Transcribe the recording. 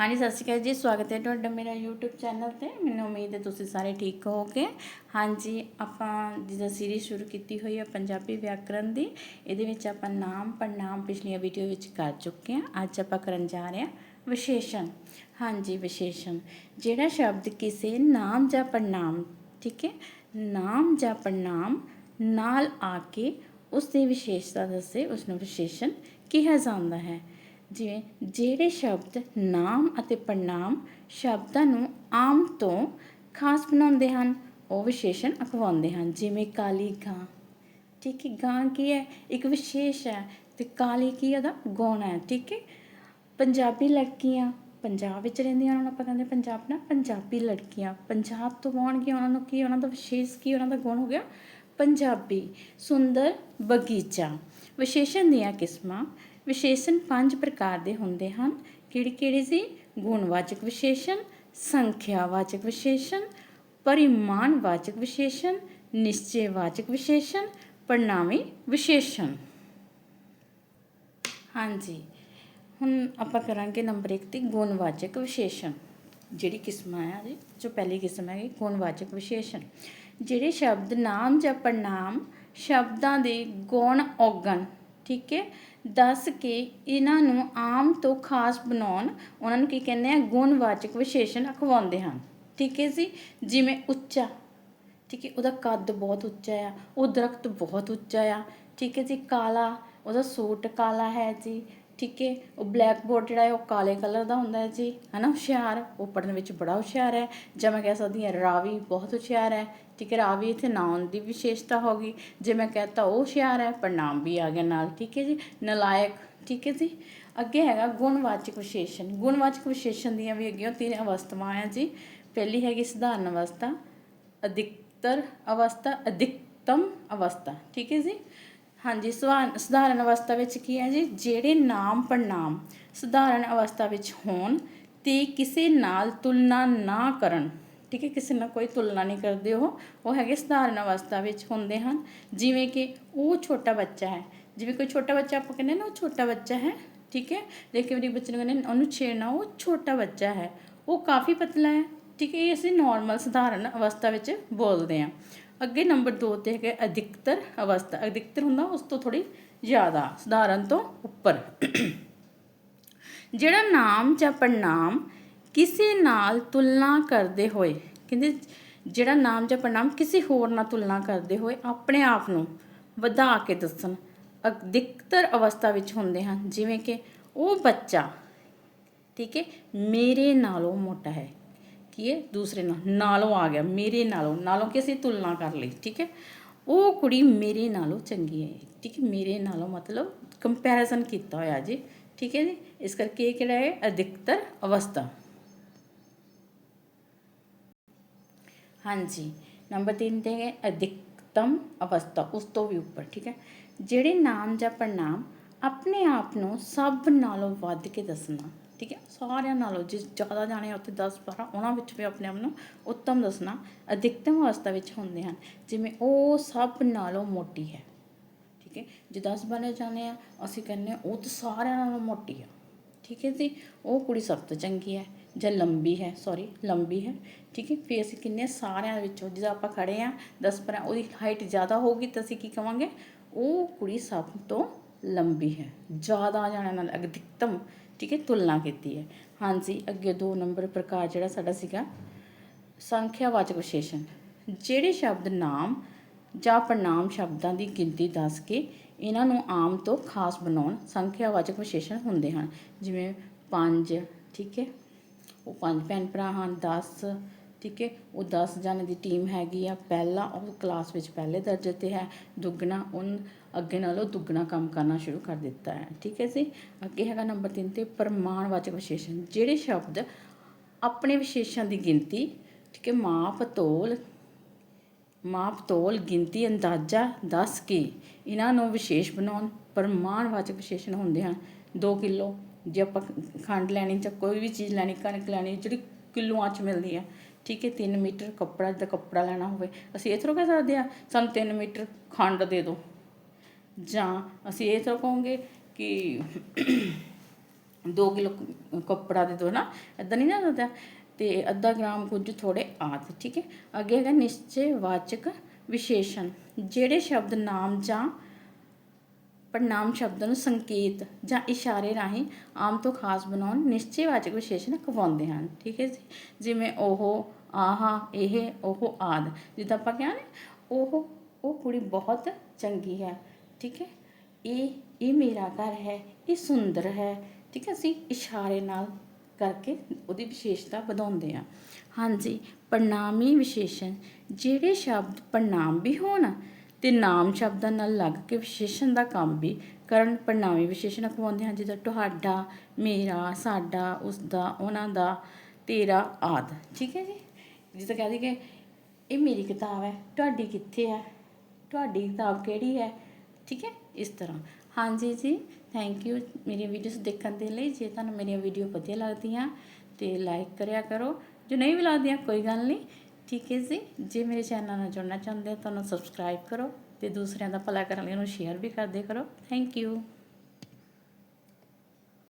ਹਾਂਜੀ, ਸਤਿ ਸ਼੍ਰੀ ਅਕਾਲ ਜੀ, ਸਵਾਗਤ ਹੈ ਤੁਹਾਡਾ ਮੇਰਾ YouTube ਚੈਨਲ ਤੇ। ਮੈਨੂੰ ਉਮੀਦ ਹੈ ਤੁਸੀਂ ਸਾਰੇ ਠੀਕ ਹੋਵੋਗੇ। ਹਾਂਜੀ, ਆਪਾਂ ਜਿਹਦਾ ਸੀਰੀਜ਼ ਸ਼ੁਰੂ ਕੀਤੀ ਹੋਈ ਹੈ ਪੰਜਾਬੀ ਵਿਆਕਰਨ ਦੀ, ਇਹਦੇ ਵਿੱਚ ਆਪਾਂ ਨਾਮ ਪੜਨਾਮ ਪਿਛਲੀਆਂ ਵੀਡੀਓ ਵਿੱਚ ਕਰ ਚੁੱਕੇ ਹਾਂ। ਅੱਜ ਆਪਾਂ ਕਰਨ ਜਾ ਰਹੇ ਹਾਂ ਵਿਸ਼ੇਸ਼ਣ। ਹਾਂਜੀ, ਵਿਸ਼ੇਸ਼ਣ। ਜਿਹੜਾ ਸ਼ਬਦ ਕਿਸੇ ਨਾਮ ਜਾਂ ਪੜਨਾਮ ਠੀਕ ਹੈ? ਨਾਮ ਜਾਂ ਪੜਨਾਮ ਨਾਲ ਆ ਕੇ ਉਸ ਦੀ ਵਿਸ਼ੇਸ਼ਤਾ ਦੱਸੇ ਉਸ ਨੂੰ ਵਿਸ਼ੇਸ਼ਣ ਕਿਹਾ ਜਾਂਦਾ ਹੈ। ਜਿਵੇਂ ਜਿਹੜੇ ਸ਼ਬਦ ਨਾਮ ਅਤੇ ਪੜਨਾਮ ਸ਼ਬਦਾਂ ਨੂੰ ਆਮ ਤੋਂ ਖਾਸ ਬਣਾਉਂਦੇ ਹਨ, ਉਹ ਵਿਸ਼ੇਸ਼ਣ ਅਖਵਾਉਂਦੇ ਹਨ। ਜਿਵੇਂ ਕਾਲੀ ਗਾਂ। ਠੀਕ ਹੈ, ਗਾਂ ਕੀ ਹੈ? ਇੱਕ ਵਿਸ਼ੇਸ਼ ਹੈ ਤੇ ਕਾਲੀ ਕੀ ਉਹਦਾ? ਗੁਣ ਹੈ। ਠੀਕ ਹੈ? ਪੰਜਾਬੀ ਲੜਕੀਆਂ, ਪੰਜਾਬ ਵਿੱਚ ਰਹਿੰਦੀਆਂ ਉਹਨਾਂ ਨੂੰ, ਆਪਾਂ ਕਹਿੰਦੇ ਪੰਜਾਬ ਨਾ, ਪੰਜਾਬੀ ਲੜਕੀਆਂ। ਪੰਜਾਬ ਤੋਂ ਆਉਣਗੀਆਂ ਉਹਨਾਂ ਨੂੰ ਕੀ? ਉਹਨਾਂ ਦਾ ਵਿਸ਼ੇਸ਼ ਕੀ? ਉਹਨਾਂ ਦਾ ਗੁਣ ਹੋ ਗਿਆ ਪੰਜਾਬੀ। ਸੁੰਦਰ ਬਗੀਚਾ। ਵਿਸ਼ੇਸ਼ਣ ਦੀਆਂ ਕਿਸਮਾਂ। ਵਿਸ਼ੇਸ਼ਣ ਪੰਜ ਪ੍ਰਕਾਰ ਦੇ ਹੁੰਦੇ ਹਨ। ਕਿਹੜੀ ਕਿਹੜੇ ਸੀ ਗੁਣਵਾਚਕ ਵਿਸ਼ੇਸ਼ਣ, ਸੰਖਿਆਵਾਚਕ ਵਿਸ਼ੇਸ਼ਣ, ਪਰਿਮਾਣਵਾਚਕ ਵਿਸ਼ੇਸ਼ਣ, ਨਿਸ਼ਚੈਵਾਚਕ ਵਿਸ਼ੇਸ਼ਣ ਪਰਿਣਾਮੀ ਵਿਸ਼ੇਸ਼ਣ। ਹਾਂਜੀ, ਹੁਣ ਆਪਾਂ ਕਰਾਂਗੇ ਨੰਬਰ 1 ਤੇ ਗੁਣਵਾਚਕ ਵਿਸ਼ੇਸ਼ਣ। ਜਿਹੜੀ ਕਿਸਮ ਆ ਜੀ, ਜੋ ਪਹਿਲੀ ਕਿਸਮ ਹੈ ਗੁਣਵਾਚਕ ਵਿਸ਼ੇਸ਼ਣ। ਜਿਹੜੇ ਸ਼ਬਦ ਨਾਮ ਜਾਂ ਪੜਨਾਮ ਸ਼ਬਦਾਂ ਦੇ ਗੁਣ ਔਗਣ, ਠੀਕ ਹੈ? ਦੱਸ ਕੇ ਇਹਨਾਂ ਨੂੰ ਆਮ ਤੋਂ ਖਾਸ ਬਣਾਉਣ, ਉਹਨਾਂ ਨੂੰ ਕੀ ਕਹਿੰਦੇ ਆ, ਗੁਣਵਾਚਕ ਵਿਸ਼ੇਸ਼ਣ ਅਖਵਾਉਂਦੇ ਹਨ। ਠੀਕ ਹੈ ਜੀ? ਜਿਵੇਂ ਉੱਚਾ। ਠੀਕ ਹੈ, ਉਹਦਾ ਕੱਦ ਬਹੁਤ ਉੱਚਾ ਆ, ਉਹ ਦਰਖਤ ਬਹੁਤ ਉੱਚਾ ਆ। ਠੀਕ ਹੈ ਜੀ, ਕਾਲਾ, ਉਹਦਾ ਸੂਟ ਕਾਲਾ ਹੈ ਜੀ। ਠੀਕ ਹੈ, ਉਹ ਬਲੈਕ ਬੋਰਡ ਜਿਹੜਾ ਹੈ, ਉਹ ਕਾਲੇ ਕਲਰ ਦਾ ਹੁੰਦਾ ਹੈ ਜੀ, ਹਨਾ, ਹੁਸ਼ਿਆਰ, ਉਹ ਪੜਨ ਵਿੱਚ ਬੜਾ ਹੁਸ਼ਿਆਰ ਹੈ, ਜਾਂ ਮੈਂ ਕਹਿ ਸਕਦੀ ਹਾਂ ਰਾਵੀ ਬਹੁਤ ਹੁਸ਼ਿਆਰ ਹੈ, ਠੀਕ ਹੈ, ਰਾਵੀ ਇੱਥੇ ਨਾਉਨ ਦੀ ਵਿਸ਼ੇਸ਼ਤਾ ਹੋ ਗਈ, ਜੇ ਮੈਂ ਕਹਤਾ ਉਹ ਹੁਸ਼ਿਆਰ ਹੈ ਪੜਨਾਮ ਵੀ ਆ ਗਿਆ ਨਾਲ, ਠੀਕ ਹੈ ਜੀ, ਨਲਾਇਕ, ਠੀਕ ਹੈ ਜੀ, ਅੱਗੇ ਹੈਗਾ ਗੁਣਵਾਚਕ ਵਿਸ਼ੇਸ਼ਣ ਗੁਣਵਾਚਕ ਵਿਸ਼ੇਸ਼ਣ ਦੀਆਂ ਵੀ ਅੱਗੇ ਤਿੰਨ ਅਵਸਥਾਵਾਂ ਆ ਜੀ, ਪਹਿਲੀ ਹੈਗੀ ਸਧਾਰਨ ਅਵਸਥਾ, ਅਧਿਕਤਰ ਅਵਸਥਾ, ਅਧਿਕਤਮ ਅਵਸਥਾ, ਠੀਕ ਹੈ ਜੀ ਹਾਂਜੀ ਸਵਾ- ਸਧਾਰਨ ਅਵਸਥਾ ਵਿੱਚ ਕੀ ਹੈ ਜੀ? ਜਿਹੜੇ ਨਾਮ ਪੜਨਾਮ ਸਧਾਰਨ ਅਵਸਥਾ ਵਿੱਚ ਹੋਣ ਤੇ ਕਿਸੇ ਨਾਲ ਤੁਲਨਾ ਨਾ ਕਰਨ, ਠੀਕ ਹੈ, ਕਿਸੇ ਨਾਲ ਕੋਈ ਤੁਲਨਾ ਨਹੀਂ ਕਰਦੇ ਉਹ ਉਹ ਹੈਗੇ ਸਧਾਰਨ ਅਵਸਥਾ ਵਿੱਚ ਹੁੰਦੇ ਹਨ। ਜਿਵੇਂ ਕਿ ਉਹ ਛੋਟਾ ਬੱਚਾ ਹੈ, ਜਿਵੇਂ ਕੋਈ ਛੋਟਾ ਬੱਚਾ ਆਪਾਂ ਕਹਿੰਦੇ ਨਾ ਉਹ ਛੋਟਾ ਬੱਚਾ ਹੈ, ਠੀਕ ਹੈ ਲੇਕਿਨ ਉਹ ਬੱਚੇ ਨੂੰ ਕਹਿੰਦੇ ਉਹਨੂੰ ਛੇੜਨਾ, ਉਹ ਛੋਟਾ ਬੱਚਾ ਹੈ, ਉਹ ਕਾਫੀ ਪਤਲਾ ਹੈ, ਠੀਕ ਹੈ, ਇਹ ਅਸੀਂ ਨਾਰਮਲ ਸਧਾਰਨ ਅਵਸਥਾ ਵਿੱਚ ਬੋਲਦੇ ਹਾਂ। ਅੱਗੇ ਨੰਬਰ 2 ਤੇ ਹੈਗਾ ਅਧਿਕਤਰ ਅਵਸਥਾ। ਅਧਿਕਤਰ ਹੁੰਦਾ ਉਸ ਤੋਂ ਥੋੜੀ ਜ਼ਿਆਦਾ, ਸਧਾਰਨ ਤੋਂ ਉੱਪਰ। ਜਿਹੜਾ ਨਾਮ ਜਾਂ ਪੜਨਾਮ ਕਿਸੇ ਨਾਲ ਤੁਲਨਾ ਕਰਦੇ ਹੋਏ, ਕਹਿੰਦੇ ਜਿਹੜਾ ਨਾਮ ਜਾਂ ਪੜਨਾਮ ਕਿਸੇ ਹੋਰ ਨਾਲ ਤੁਲਨਾ ਕਰਦੇ ਹੋਏ ਆਪਣੇ ਆਪ ਨੂੰ ਵਧਾ ਕੇ ਦੱਸਣ, ਅਧਿਕਤਰ ਅਵਸਥਾ ਵਿੱਚ ਹੁੰਦੇ ਹਨ। ਜਿਵੇਂ ਕਿ ਉਹ ਬੱਚਾ, ਠੀਕ ਹੈ, ਮੇਰੇ ਨਾਲੋਂ ਮੋਟਾ ਹੈ। ਕੀ ਹੈ ਦੂਸਰੇ ਨਾਲ, ਨਾਲੋਂ ਆ ਗਿਆ, ਮੇਰੇ ਨਾਲੋਂ ਨਾਲੋਂ ਕਿ ਅਸੀਂ ਤੁਲਨਾ ਕਰ ਲਈ, ਠੀਕ ਹੈ? ਉਹ ਕੁੜੀ ਮੇਰੇ ਨਾਲੋਂ ਚੰਗੀ ਹੈ, ਠੀਕ ਹੈ? ਮੇਰੇ ਨਾਲੋਂ ਮਤਲਬ ਕੰਪੈਰੀਜ਼ਨ ਕੀਤਾ ਹੋਇਆ ਜੀ, ਠੀਕ ਹੈ ਜੀ? ਇਸ ਕਰਕੇ ਇਹ ਕਿਹੜਾ ਹੈ? ਅਧਿਕਤਰ ਅਵਸਥਾ। ਹਾਂਜੀ ਨੰਬਰ 3 ਤੇ ਹੈ, ਅਧਿਕਤਮ ਅਵਸਥਾ, ਉਸ ਤੋਂ ਵੀ ਉੱਪਰ, ਠੀਕ ਹੈ? ਜਿਹੜੇ ਨਾਮ ਜਾਂ ਪੜਨਾਮ ਆਪਣੇ ਆਪ ਨੂੰ ਸਭ ਨਾਲੋਂ ਵੱਧ ਕੇ ਦੱਸਣਾ। ਠੀਕ ਹੈ, ਸਾਰਿਆਂ ਨਾਲੋਂ ਜਿਸ ਜ਼ਿਆਦਾ ਜਾਣੇ ਉੱਥੇ 10 12 ਉਹਨਾਂ ਵਿੱਚ ਵੀ ਆਪਣੇ ਆਪ ਨੂੰ ਉੱਤਮ ਦੱਸਣਾ ਅਧਿਕਤਮ ਅਵਸਥਾ ਵਿੱਚ ਹੁੰਦੇ ਹਨ, ਜਿਵੇਂ ਉਹ ਸਭ ਨਾਲੋਂ ਮੋਟੀ ਹੈ। ਠੀਕ ਹੈ, ਜੇ 10 ਬਾਰੇ ਜਾਣੇ ਆ, ਅਸੀਂ ਕਹਿੰਦੇ ਹਾਂ ਉਹ ਤਾਂ ਸਾਰਿਆਂ ਨਾਲੋਂ ਮੋਟੀ ਆ। ਠੀਕ ਹੈ ਜੀ, ਉਹ ਕੁੜੀ ਸਭ ਤੋਂ ਚੰਗੀ ਹੈ, ਜਾਂ ਲੰਬੀ ਹੈ ਸੌਰੀ ਲੰਬੀ ਹੈ। ਠੀਕ ਹੈ ਫਿਰ ਅਸੀਂ ਕਿੰਨੇ ਸਾਰਿਆਂ ਵਿੱਚੋਂ, ਜਦੋਂ ਆਪਾਂ ਖੜੇ ਆ 10 ਪਰ ਉਹਦੀ ਹਾਈਟ ਜ਼ਿਆਦਾ ਹੋਊਗੀ ਤਾਂ ਅਸੀਂ ਕੀ ਕਵਾਂਗੇ? ਉਹ ਕੁੜੀ ਸਭ ਤੋਂ ਲੰਬੀ ਹੈ, ਜ਼ਿਆਦਾ ਜਾਣਿਆਂ ਨਾਲ ਅਧਿਕਤਮ ਠੀਕ ਹੈ, ਤੁਲਨਾ ਕੀਤੀ ਹੈ। ਹਾਂਜੀ, ਅੱਗੇ 2 ਨੰਬਰ ਪ੍ਰਕਾਰ ਜਿਹੜਾ ਸਾਡਾ ਸੀਗਾ, ਸੰਖਿਆਵਾਚਕ ਵਿਸ਼ੇਸ਼ਣ। ਜਿਹੜੇ ਸ਼ਬਦ ਨਾਮ ਜਾਂ ਪ੍ਰਣਾਮ ਸ਼ਬਦਾਂ ਦੀ ਗਿਣਤੀ ਦੱਸ ਕੇ ਇਹਨਾਂ ਨੂੰ ਆਮ ਤੋਂ ਖਾਸ ਬਣਾਉਣ ਸੰਖਿਆਵਾਚਕ ਵਿਸ਼ੇਸ਼ਣ ਹੁੰਦੇ ਹਨ। ਜਿਵੇਂ 5 ਠੀਕ ਹੈ, ਉਹ ਪੰਜ ਭੈਣ ਭਰਾ ਹਨ 10 ਠੀਕ ਹੈ? ਉਹ 10 ਜਣੇ ਦੀ ਟੀਮ ਹੈਗੀ ਆ। ਪਹਿਲਾ ਉਹ ਕਲਾਸ ਵਿੱਚ ਪਹਿਲੇ ਦਰਜੇ ਤੇ ਹੈ। ਦੁੱਗਣਾ ਉਹਨ ਅੱਗੇ ਨਾਲੋਂ ਦੁੱਗਣਾ ਕੰਮ ਕਰਨਾ ਸ਼ੁਰੂ ਕਰ ਦਿੱਤਾ ਹੈ। ਠੀਕ ਹੈ ਜੀ? ਅੱਗੇ ਹੈਗਾ ਨੰਬਰ 3 ਤੇ ਪ੍ਰਮਾਣਵਾਚਕ ਵਿਸ਼ੇਸ਼ਣ। ਜਿਹੜੇ ਸ਼ਬਦ ਆਪਣੇ ਵਿਸ਼ੇਸ਼ਾਂ ਦੀ ਗਿਣਤੀ, ਠੀਕ ਹੈ, ਮਾਪ, ਤੋਲ ਮਾਪ, ਤੋਲ, ਗਿਣਤੀ, ਅੰਦਾਜ਼ਾ, ਦੱਸ ਕੇ ਇਹਨਾਂ ਨੂੰ ਵਿਸ਼ੇਸ਼ ਬਣਾਉਣ, ਪ੍ਰਮਾਣਵਾਚਕ ਵਿਸ਼ੇਸ਼ਣ ਹੁੰਦੇ ਹਨ। 2 ਕਿਲੋ ਜੇ ਆਪਾਂ ਖੰਡ ਲੈਣੀ ਜਾਂ ਕੋਈ ਵੀ ਚੀਜ਼ ਲੈਣੀ, ਕਣਕ ਲੈਣੀ, ਜਿਹੜੀ ਕਿਲੋਆਂ 'ਚ ਮਿਲਦੀ ਹੈ ਠੀਕ ਹੈ 3 ਮੀਟਰ ਕੱਪੜਾ ਦਾ ਕੱਪੜਾ ਲੈਣਾ ਹੋਵੇ, ਅਸੀਂ ਇਹ ਥਰੋ ਕਹਿ ਸਕਦੇ ਆ ਸਾਨੂੰ 3 ਮੀਟਰ ਖੰਡ ਦੇ ਦਿਓ। ਜਾਂ ਅਸੀਂ ਇਹ ਥਰੋ ਕਹੋਗੇ ਕਿ 2 ਕਿਲੋ ਕੱਪੜਾ ਦੇ ਦੋ ਨਾ ਇਦਾਂ ਨਹੀਂ ਨਾ ਹੁੰਦਾ ਤੇ ਅੱਧਾ ਗ੍ਰਾਮ ਕੁਝ ਥੋੜੇ ਆਦ, ਠੀਕ ਹੈ। ਅੱਗੇ ਹੈਗਾ ਨਿਸ਼ਚੈ ਵਾਚਕ ਵਿਸ਼ੇਸ਼ਣ, ਜਿਹੜੇ ਸ਼ਬਦ ਨਾਮ ਜਾਂ ਪੜਨਾਮ ਸ਼ਬਦਾਂ ਨੂੰ ਸੰਕੇਤ ਜਾਂ ਇਸ਼ਾਰੇ ਰਾਹੀਂ ਆਮ ਤੋਂ ਖਾਸ ਬਣਾਉਣ ਨਿਸ਼ਚੈਵਾਚਕ ਵਿਸ਼ੇਸ਼ਣ ਕਵਾਉਂਦੇ ਹਨ। ਠੀਕ ਹੈ ਜੀ? ਜਿਵੇਂ ਉਹ, ਆਹਾ, ਇਹ, ਉਹ, ਆਦ। ਜਿੱਦਾਂ ਆਪਾਂ ਕਿਹਾ ਨੇ, ਉਹ ਉਹ ਕੁੜੀ ਬਹੁਤ ਚੰਗੀ ਹੈ। ਠੀਕ ਹੈ? ਇਹ ਇਹ ਮੇਰਾ ਘਰ ਹੈ, ਇਹ ਸੁੰਦਰ ਹੈ। ਠੀਕ ਹੈ ਅਸੀਂ ਇਸ਼ਾਰੇ ਨਾਲ ਕਰਕੇ ਉਹਦੀ ਵਿਸ਼ੇਸ਼ਤਾ ਵਧਾਉਂਦੇ ਆ ਹਾਂਜੀ ਪੜਨਾਮੀ ਵਿਸ਼ੇਸ਼ਣ। ਜਿਹੜੇ ਸ਼ਬਦ ਪੜਨਾਮ ਵੀ ਹੋਣ ਤੇ ਨਾਮ ਸ਼ਬਦਾਂ ਨਾਲ ਲੱਗ ਕੇ ਵਿਸ਼ੇਸ਼ਣ ਦਾ ਕੰਮ ਵੀ ਕਰਨ ਪੜਨਾਮੀ ਵਿਸ਼ੇਸ਼ਣ ਅਖਵਾਉਂਦੇ ਹਨ, ਜਿੱਦਾਂ ਤੁਹਾਡਾ, ਮੇਰਾ, ਸਾਡਾ, ਉਸਦਾ, ਉਹਨਾਂ ਦਾ, ਤੇਰਾ ਆਦ। ਠੀਕ ਹੈ ਜੀ? ਜਿੱਦਾਂ ਕਹਦੇ ਕਿ ਇਹ ਮੇਰੀ ਕਿਤਾਬ ਹੈ, ਤੁਹਾਡੀ ਕਿੱਥੇ ਹੈ, ਤੁਹਾਡੀ ਕਿਤਾਬ ਕਿਹੜੀ ਹੈ? ਠੀਕ ਹੈ? ਇਸ ਤਰ੍ਹਾਂ। ਹਾਂਜੀ ਜੀ ਥੈਂਕ ਯੂ ਮੇਰੀਆਂ ਵੀਡੀਓਜ਼ ਦੇਖਣ ਦੇ ਲਈ। ਜੇ ਤੁਹਾਨੂੰ ਮੇਰੀਆਂ ਵੀਡੀਓ ਵਧੀਆ ਲੱਗਦੀਆਂ ਤੇ ਲਾਈਕ ਕਰਿਆ ਕਰੋ। ਜੋ ਨਹੀਂ ਵੀ ਲੱਗਦੀਆਂ, ਕੋਈ ਗੱਲ ਨਹੀਂ। ਠੀਕ ਹੈ ਜੀ। ਜੇ ਮੇਰੇ ਚੈਨਲ ਨਾਲ ਜੁੜਨਾ ਚਾਹੁੰਦੇ ਹੋ ਤਾਂ ਉਹਨੂੰ ਸਬਸਕ੍ਰਾਈਬ ਕਰੋ ਤੇ ਦੂਸਰਿਆਂ ਦਾ ਭਲਾ ਕਰਨ ਲਈ ਉਹਨੂੰ ਸ਼ੇਅਰ ਵੀ ਕਰਦੇ ਕਰੋ। Thank you